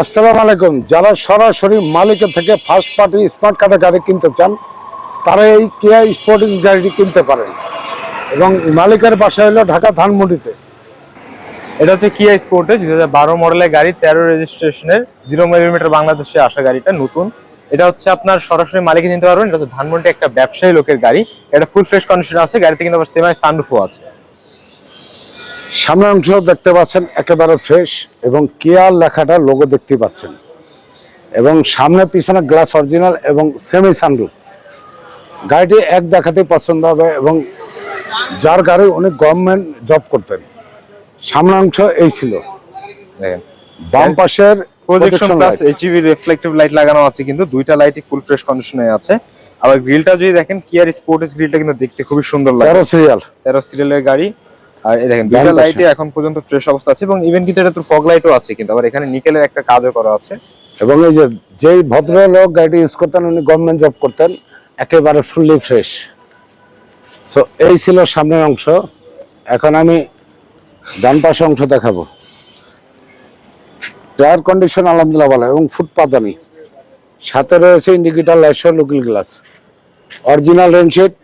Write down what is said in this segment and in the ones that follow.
আসসালামু আলাইকুম। যারা সরাসরি মালিকের থেকে ফার্স্ট পার্টি স্মার্ট কার্ডে গাড়ি কিনতে চান তারা এই কিয়া স্পোর্টিস গাড়িটি কিনতে পারেন। এবং মালিকের বাসা হলো ঢাকা ধানমন্ডিতে। এটা হচ্ছে কিয়া স্পোর্টেজ দুই হাজার বারো মডেলের গাড়ি, তেরো রেজিস্ট্রেশনের জিরো মিলিমিটার বাংলাদেশে আসা গাড়িটা নতুন। এটা হচ্ছে আপনার সরাসরি মালিকে নিতে পারবেন। এটা হচ্ছে ধানমন্ডি একটা ব্যবসায়ী লোকের গাড়ি। এটা ফুল ফ্রেশ কন্ডিশন আছে, গাড়িতে কিন্তু আবার সেমাই সানরুফও আছে। সামনের অংশ দেখতে পাচ্ছেন একেবারে ফ্রেশ এবং কেয়ার লেখাটা লোগো দেখতে পাচ্ছেন। এবং সামনে পিছনে গ্লাস অরিজিনাল এবং সেমি সানরুফ গাড়িটি এক দেখাতে পছন্দ হবে এবং যার গাড়ি উনি গভর্নমেন্ট জব করতেন। সামনের অংশ এই ছিল। বাম পাশের projection projection plus HEV reflective light লাগানো আছে কিন্তু দুইটা লাইটই ফুল ফ্রেশ কন্ডিশনে আছে। আবার গ্রিলটা যদি দেখেন কিয়ার গ্রিলটা কিন্তু দেখতে খুবই সুন্দর লাগে। তেরো সিরিয়াল তেরো সিরিয়ালের গাড়ি। আর এই দেখেন দুইটা লাইটে এখন পর্যন্ত ফ্রেশ অবস্থা আছে এবং ইভেন কিন্তু এটা তো ফগ লাইটও আছে কিন্তু আবার এখানে নিকেলের একটা কাজও করা আছে। এবং এই যে যেই ভদ্রলোক গাড়িটি ইউজ করতেন উনি গভর্নমেন্ট জব করতেন একেবারে ফুললি ফ্রেশ সো এই ছিল সামনের অংশ। এখন আমি ডান পাশে অংশ দেখাবো। টায়ার কন্ডিশন আলহামদুলিল্লাহ ভালো এবং ফুটপাতানি সাথে রয়েছে ইন্ডিকেটার লাইটসহ লুকিল গ্লাস অরিজিনাল রেনশেড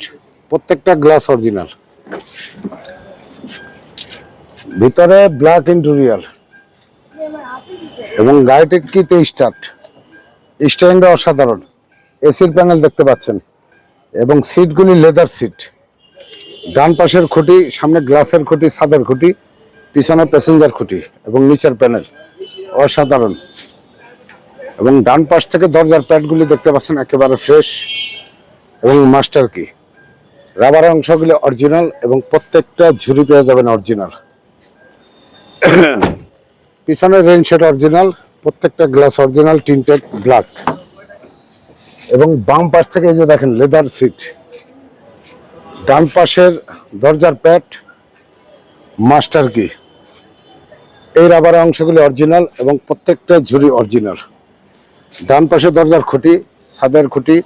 প্রত্যেকটা গ্লাস অরিজিনাল ভিতরে ব্ল্যাক ইন্টেরিয়ার এবং গাড়িটি কিতে স্টার্ট স্ট্যান্ড অসাধারণ। এসির প্যানেল দেখতে পাচ্ছেন। এবং সিটগুলি লেদার সিট ডান পাশের খুঁটি, সামনে গ্লাসের খুঁটি, ছাদের খুঁটি, পিছনে প্যাসেঞ্জার খুঁটি এবং নিচের প্যানেল অসাধারণ। এবং ডান পাশ থেকে দরজার প্যাডগুলি দেখতে পাচ্ছেন, একেবারে ফ্রেশ এবং মাস্টার কি রাবার অংশগুলি অরিজিনাল এবং প্রত্যেকটা ঝুড়ি পেয়ে যাবেন অরিজিনাল পিছনের রেন শেড অরিজিনাল প্রত্যেকটা গ্লাস অরিজিনাল টিনটেড ব্ল্যাক এবং বাম পাশ থেকে এই যে দেখেন লেদার সিট ডান পাশের দরজার প্যাট মাস্টার কি এই রাবার অংশগুলি অরিজিনাল এবং প্রত্যেকটা ঝুড়ি অরিজিনাল ডান পাশে দরজার খুঁটি, ছাদের খুঁটি,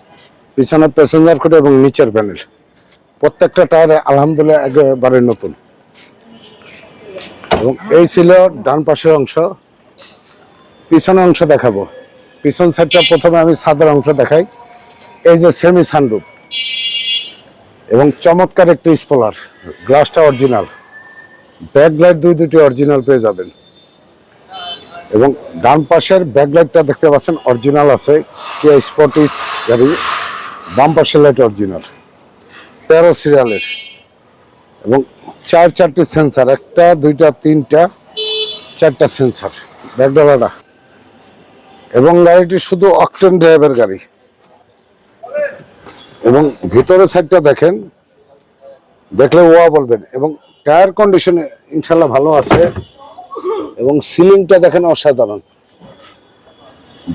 পিছনে প্যাসেঞ্জার খুঁটি এবং নিচের প্যানেল প্রত্যেকটা টায়ারে আলহামদুলিল্লাহ একেবারে নতুন। এবং এই ছিল ডান পাশের অংশ। পিছনের অংশ দেখাবো। পিছন সাইডটা প্রথমে আমি ছাদের অংশ দেখাই। এই যে সেমি সানরুফ এবং চমৎকার একটি স্পলার গ্লাসটা অরিজিনাল ব্যাকলাইট দুই দুটি অরিজিনাল পেয়ে যাবেন। এবং ডান পাশের ব্যাকলাইটটা দেখতে পাচ্ছেন অরিজিনাল আছে। কে স্পটিস গাড়ি বাম পাশের লাইট অরিজিনাল তেরো সিরিয়ালের এবং চার চারটি সেন্সার একটা, দুইটা, তিনটা, চারটা সেন্সার ব্যাকডালাটা এবং গাড়িটি শুধু অকটেন ড্রাইভের গাড়ি। এবং ভিতরের সাইডটা দেখেন, দেখলে ওয়া বলবেন। এবং টায়ার কন্ডিশন ইনশাল্লাহ ভালো আছে। এবং সিলিংটা দেখেন অসাধারণ।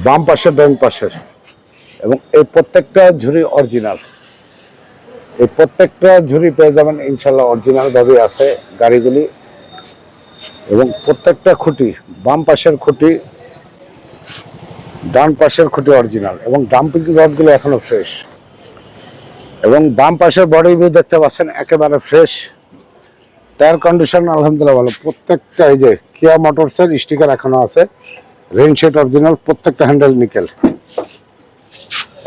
বাম পাশের ডান পাশের এবং এই প্রত্যেকটা ঝুড়ি অরিজিনাল এই প্রত্যেকটা ঝুড়ি পেয়ে যাবেন, ইনশাল্লাহ অরিজিনাল ভাবে আছে গাড়িগুলি। এবং প্রত্যেকটা খুঁটি, বাম পাশের খুঁটি, ডান পাশের খুঁটি অরিজিনাল এবং ডাম্পিং রডগুলো এখনও ফ্রেশ এবং বাম পাশের বডি ভিউ দেখতে পাচ্ছেন, একেবারে ফ্রেশ টায়ার কন্ডিশন আলহামদুলিল্লাহ ভালো। প্রত্যেকটা এই যে কিয়া মোটরসের স্টিকার এখনও আছে। রেনশেড অরিজিনাল প্রত্যেকটা হ্যান্ডেল নিকেল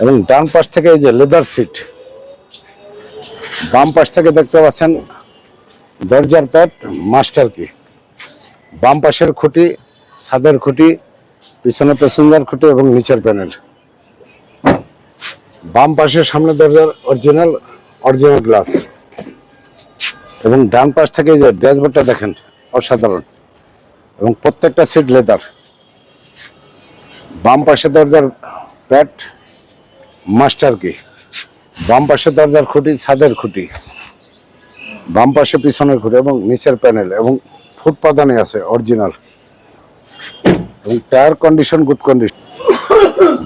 এবং ডান পাশ থেকে এই যে লেদার সিট বাম পাশ থেকে দেখতে পাচ্ছেন দরজার প্যাট, মাস্টার কি? বাম পাশের খুঁটি, ছাদের খুঁটি, পিছনে প্যাসেঞ্জার খুঁটি এবং নিচের প্যানেল। বাম পাশের সামনে দরজার অরিজিনাল অরিজিনাল গ্লাস। এবং ডান পাশ থেকে যে ড্যাশবোর্ডটা দেখেন, অসাধারণ। এবং প্রত্যেকটা সিট লেদার। বাম পাশে দরজার প্যাট, মাস্টার কি? বাম পাশে দরজার খুঁটি, ছাদের খুঁটি। বাম পাশে পিছনের খুঁটি এবং নিচের প্যানেল এবং ফুটপাদানি আছে অরিজিনাল। এবং টায়ার কন্ডিশন গুড কন্ডিশন।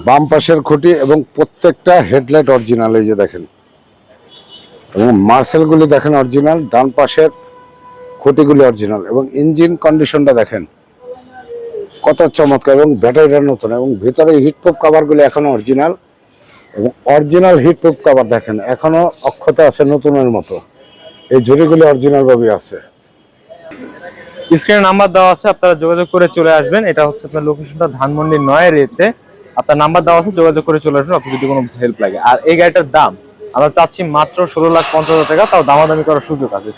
বাম পাশের খুঁটি এবং প্রত্যেকটা হেডলাইট অরিজিনাল, এই যে দেখেন। এবং মার্সেলগুলি দেখেন অরিজিনাল, ডান পাশের খুঁটিগুলি অরিজিনাল এবং ইঞ্জিন কন্ডিশনটা দেখেন কত চমৎকার এবং ব্যাটারিটা নতুন এবং ভিতরে হিটপ্রুফ কাভারগুলি এখনও অরিজিনাল। এবং অরিজিনাল হিটপ্রুফ কাভার দেখেন, এখনও অক্ষত আছে নতুনের মতো। এই ঝুড়িগুলি অরিজিনাল ভাবে আছে। স্ক্রিনে নাম্বার দেওয়া আছে, আপনারা যোগাযোগ করে চলে আসবেন। এটা হচ্ছে আপনার লোকেশনটা ধানমন্ডি নয় রেতে। আপনার নাম্বার দেওয়া আছে, যোগাযোগ করে চলে আসবেন আপনি যদি কোনো হেল্প লাগে। আর এই গাড়িটার দাম, আমরা চাচ্ছি মাত্র ষোলো লাখ পঞ্চাশ হাজার টাকা, তাও দামাদামি করার সুযোগ আছে।